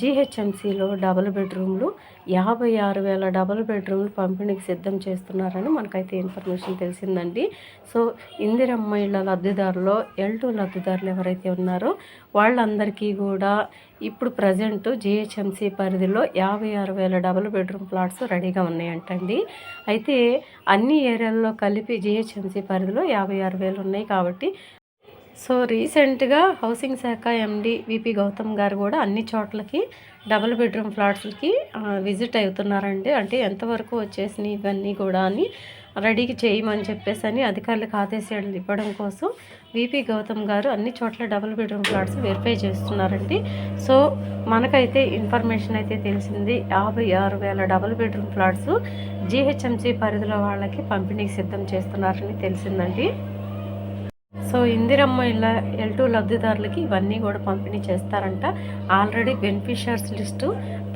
జీహెచ్ఎంసీలో double బెడ్రూమ్లు యాభై ఆరు వేల డబుల్ బెడ్రూమ్లు పంపిణీకి సిద్ధం చేస్తున్నారని మనకైతే ఇన్ఫర్మేషన్ తెలిసిందండి. సో ఇందిరమ్మ ఇళ్ళ లబ్ధిదారులో ఎల్ టూ లబ్ధిదారులు ఎవరైతే ఉన్నారో వాళ్ళందరికీ కూడా ఇప్పుడు ప్రజెంట్ జిహెచ్ఎంసీ పరిధిలో యాభై ఆరు వేల డబుల్ బెడ్రూమ్ ప్లాట్స్ రెడీగా ఉన్నాయంటండి. అయితే అన్ని ఏరియాల్లో కలిపి జీహెచ్ఎంసీ పరిధిలో యాభై ఆరు వేలు ఉన్నాయి కాబట్టి సో రీసెంట్గా హౌసింగ్ శాఖ ఎండి విపి గౌతమ్ గారు కూడా అన్ని చోట్లకి డబుల్ బెడ్రూమ్ ఫ్లాట్స్కి విజిట్ అవుతున్నారండి. అంటే ఎంతవరకు వచ్చేసినాయి ఇవన్నీ కూడా అని రెడీకి చేయమని చెప్పేసి అని అధికారులకు ఆదేశాలు ఇవ్వడం కోసం విపి గౌతమ్ గారు అన్ని చోట్ల డబుల్ బెడ్రూమ్ ఫ్లాట్స్ వెరిఫై చేస్తున్నారండి. సో మనకైతే ఇన్ఫర్మేషన్ అయితే తెలిసింది యాభై ఆరు వేల డబుల్ బెడ్రూమ్ ఫ్లాట్స్ జీహెచ్ఎంసీ పరిధిలో వాళ్ళకి పంపిణీకి సిద్ధం చేస్తున్నారని తెలిసిందండి. సో ఇందిరమ్మ ఇలా ఎల్ టూ లబ్ధిదారులకి ఇవన్నీ కూడా పంపిణీ చేస్తారంట. ఆల్రెడీ బెనిఫిషియర్స్ లిస్టు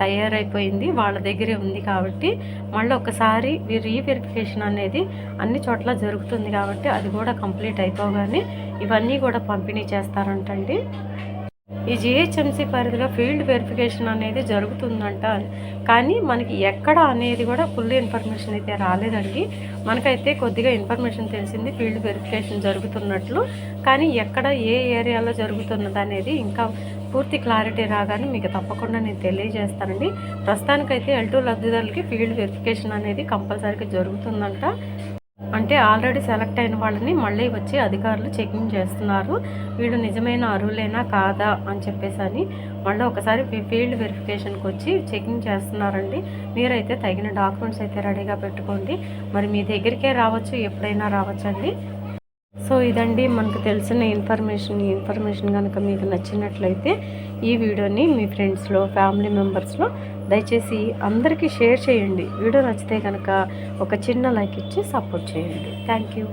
తయారైపోయింది వాళ్ళ దగ్గరే ఉంది కాబట్టి మళ్ళీ ఒకసారి రీవెరిఫికేషన్ అనేది అన్ని చోట్ల జరుగుతుంది కాబట్టి అది కూడా కంప్లీట్ అయిపోగానే ఇవన్నీ కూడా పంపిణీ చేస్తారంటండి. ఈ జిహెచ్ఎంసీ పరిధిలో ఫీల్డ్ వెరిఫికేషన్ అనేది జరుగుతుందంట. కానీ మనకి ఎక్కడ అనేది కూడా ఫుల్ ఇన్ఫర్మేషన్ అయితే రాలేదండి. మనకైతే కొద్దిగా ఇన్ఫర్మేషన్ తెలిసింది ఫీల్డ్ వెరిఫికేషన్ జరుగుతున్నట్లు. కానీ ఎక్కడ ఏ ఏరియాలో జరుగుతున్నది అనేది ఇంకా పూర్తి క్లారిటీ రాగానే మీకు తప్పకుండా నేను తెలియజేస్తానండి. ప్రస్తుతానికైతే ఎల్టూ లబ్ధిదారులకి ఫీల్డ్ వెరిఫికేషన్ అనేది కంపల్సరీగా జరుగుతుందంట. అంటే ఆల్రెడీ సెలెక్ట్ అయిన వాళ్ళని మళ్ళీ వచ్చి అధికారులు చెకింగ్ చేస్తున్నారు. వీళ్ళు నిజమైన అర్హులేనా కాదా అని చెప్పేసి అని మళ్ళీ ఒకసారి ఫీల్డ్ వెరిఫికేషన్కి వచ్చి చెకింగ్ చేస్తున్నారండి. మీరైతే తగిన డాక్యుమెంట్స్ అయితే రెడీగా పెట్టుకోండి. మరి మీ దగ్గరికే రావచ్చు ఎప్పుడైనా రావచ్చండి. సో ఇదండి మనకు తెలిసిన ఇన్ఫర్మేషన్. ఈ ఇన్ఫర్మేషన్ కనుక మీకు నచ్చినట్లయితే ఈ వీడియోని మీ ఫ్రెండ్స్లో ఫ్యామిలీ మెంబర్స్లో దయచేసి అందరికీ షేర్ చేయండి. వీడియో నచ్చితే కనుక ఒక చిన్న లైక్ ఇచ్చి సపోర్ట్ చేయండి. Thank you